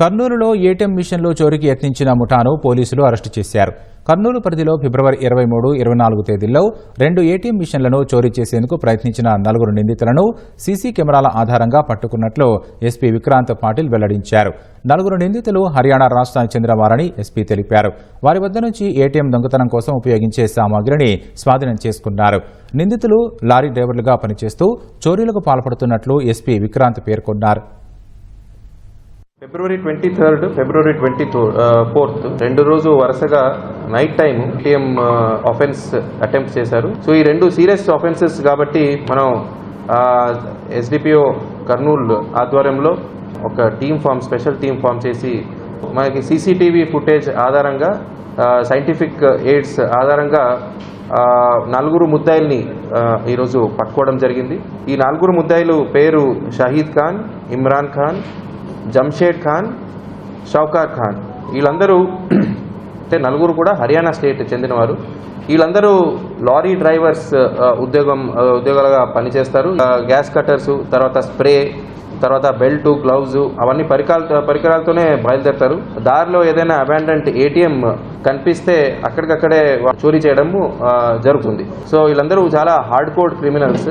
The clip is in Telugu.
కర్నూలులో ఏటీఎం మిషన్లో చోరీకి యత్నించిన ముఠాను పోలీసులు అరెస్టు చేశారు. కర్నూలు పరిధిలో ఫిబ్రవరి ఇరవై మూడు ఇరవై నాలుగు తేదీల్లో రెండు ఏటీఎం మిషన్లను చోరీ చేసేందుకు ప్రయత్నించిన నలుగురు నిందితులను సీసీ కెమెరాల ఆధారంగా పట్టుకున్నట్లు ఎస్పీ విక్రాంత్ పాటిల్ వెల్లడించారు. నలుగురు నిందితులు హర్యానా రాష్ట్రానికి చెందినవారని ఎస్పీ తెలిపారు. వారి వద్ద నుంచి ఏటీఎం దొంగతనం కోసం ఉపయోగించే సామాగ్రిని స్వాధీనం చేసుకున్నారు. నిందితులు లారీ డ్రైవర్లుగా పనిచేస్తూ చోరీలకు పాల్పడుతున్నట్లు ఎస్పీ విక్రాంత్ పేర్కొన్నారు. February twenty third February twenty fourth రెండు రోజు వరుసగా night time TM offence attempt చేశారు. సో ఈ రెండు సీరియస్ ఆఫెన్సెస్ కాబట్టి మనం ఎస్డిపిఓ కర్నూల్ ఆధ్వర్యంలో ఒక team form special team form చేసి మనకి సీసీటీవీ ఫుటేజ్ ఆధారంగా సైంటిఫిక్ ఎయిడ్స్ ఆధారంగా నలుగురు ముద్దాయిల్ని ఈరోజు పట్టుకోవడం జరిగింది. ఈ నలుగురు ముద్దాయిలు పేరు షహీద్ ఖాన్ ఇమ్రాన్ ఖాన్ జంషేద్ ఖాన్ షౌకార్ ఖాన్. వీళ్ళందరూ అంటే నలుగురు కూడా హర్యానా స్టేట్ చెందినవారు. వీళ్ళందరూ లారీ డ్రైవర్స్ ఉద్యోగం ఉద్యోగాలుగా పనిచేస్తారు. గ్యాస్ కట్టర్స్ తర్వాత స్ప్రే తర్వాత బెల్ట్ గ్లౌజ్ అవన్నీ పరికరాలతో పరికరాలతోనే బయలుదేరుతారు. దారిలో ఏదైనా అబాండెంట్ ఏటీఎం కనిపిస్తే అక్కడికక్కడే చోరీ చేయడము జరుగుతుంది. సో వీళ్ళందరూ చాలా హార్డ్ కోడ్ క్రిమినల్స్.